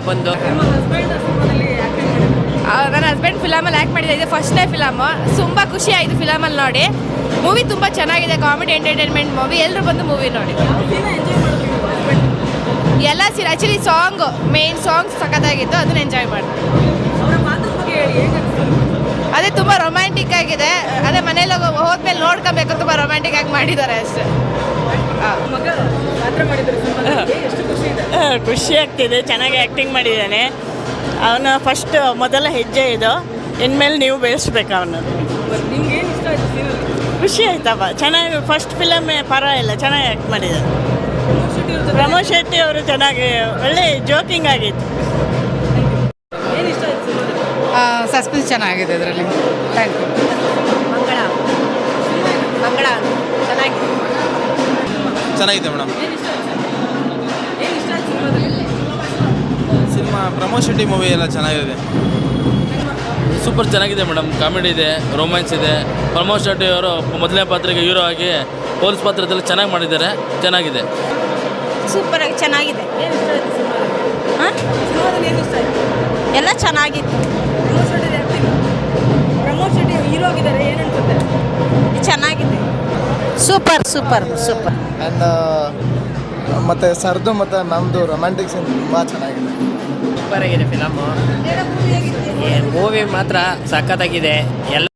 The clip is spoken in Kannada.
ಬಂದು. ನನ್ನ ಹಸ್ಬೆಂಡ್ ಫಿಲಮಲ್ಲಿ ಆ್ಯಕ್ಟ್ ಮಾಡಿದೆ. ಇದು ಫಸ್ಟ್ನೇ ಫಿಲಮು ತುಂಬ ಖುಷಿ ಆಯಿತು ಫಿಲಮಲ್ಲಿ ನೋಡಿ. ಮೂವಿ ತುಂಬ ಚೆನ್ನಾಗಿದೆ. ಕಾಮಿಡಿ ಎಂಟರ್ಟೈನ್ಮೆಂಟ್ ಮೂವಿ ಎಲ್ಲರೂ ಬಂದು ಮೂವಿ ನೋಡಿ. ಎಲ್ಲ ಸೀರೆ ಆ್ಯಕ್ಚುಲಿ ಸಾಂಗ್ ಮೇನ್ ಸಾಂಗ್ ಸಖತ್ತಾಗಿತ್ತು. ಅದನ್ನ ಎಂಜಾಯ್ ಮಾಡಿದೆ. ಅದೇ ತುಂಬ ರೊಮ್ಯಾಂಟಿಕ್ ಆಗಿದೆ. ಅದೇ ಮನೇಲಿ ಹೋದ್ಮೇಲೆ ನೋಡ್ಕೊಬೇಕು. ತುಂಬ ರೊಮ್ಯಾಂಟಿಕ್ ಆಗಿ ಮಾಡಿದ್ದಾರೆ ಅಷ್ಟೇ. ಖುಷಿ ಆಗ್ತಿದೆ ಚೆನ್ನಾಗಿ ಆ್ಯಕ್ಟಿಂಗ್ ಮಾಡಿದ್ದಾನೆ. ಅವನ ಫಸ್ಟ್ ಮೊದಲ ಹೆಜ್ಜೆ ಇದು. ಇನ್ಮೇಲೆ ನೀವು ಬೆಳೆಸ್ಬೇಕು ಅವನು ನಿಮ್ಗೆ ಏನು ಇಷ್ಟ ಆಯ್ತು ಸೀನಲ್ಲಿ ಖುಷಿ ಆಯ್ತಪ್ಪ. ಚೆನ್ನಾಗಿ ಫಸ್ಟ್ ಫಿಲಮೇ ಪರವಾಗಿಲ್ಲ ಚೆನ್ನಾಗಿ ಆ್ಯಕ್ಟ್ ಮಾಡಿದ್ದಾನೆ. ಪ್ರಮೋದ್ ಶೆಟ್ಟಿ ಅವರು ಚೆನ್ನಾಗಿ ಒಳ್ಳೆ ಜೋಕಿಂಗ್ ಆಗಿತ್ತು. ಏನು ಇಷ್ಟ ಆಯ್ತು ಸಿನಿಮಾದಲ್ಲಿ ಸಸ್ಪೆನ್ಸ್ ಚೆನ್ನಾಗಿದೆ ಇದರಲ್ಲಿ. ಥ್ಯಾಂಕ್ ಯು ಮಂಗಳ. ಮಂಗಳ ಚೆನ್ನಾಗಿದೆ ಚೆನ್ನಾಗಿದೆ madam. Cinema Pramod Shetty movie ಎಲ್ಲ ಚೆನ್ನಾಗಿದೆ. ಸೂಪರ್ ಚೆನ್ನಾಗಿದೆ ಮೇಡಮ್. ಕಾಮಿಡಿ ಇದೆ ರೊಮ್ಯಾನ್ಸ್ ಇದೆ. ಪ್ರಮೋದ್ ಶೆಟ್ಟಿ ಅವರು ಮೊದಲನೇ ಪಾತ್ರಕ್ಕೆ ಹೀರೋ ಆಗಿ ಪೊಲೀಸ್ ಪಾತ್ರದಲ್ಲಿ ಚೆನ್ನಾಗಿ ಮಾಡಿದ್ದಾರೆ. ಚೆನ್ನಾಗಿದೆ. ಸೂಪರ್ ಆಗಿ ಚೆನ್ನಾಗಿದೆ. ಎಲ್ಲ ಚೆನ್ನಾಗಿತ್ತು. ಪ್ರಮೋದ್ ಶೆಟ್ಟಿ ಹೀರೋ ಆಗಿದ್ದಾರೆ ಏನು ಅನ್ಸುತ್ತೆ ಚೆನ್ನಾಗಿದೆ. Super super super. ಆ್ಯಂಡ್ ಮತ್ತು ಸರ್ದು ಮತ್ತು ನಮ್ಮದು ರೊಮ್ಯಾಂಟಿಕ್ ಸೀನ್ ತುಂಬಾ ಚೆನ್ನಾಗಿದೆ. ಸೂಪರ್ ಆಗಿದೆ ಫಿಲಮ್ ಮೂವಿ ಮಾತ್ರ ಸಖತ್ತಾಗಿದೆ. ಎಲ್ಲ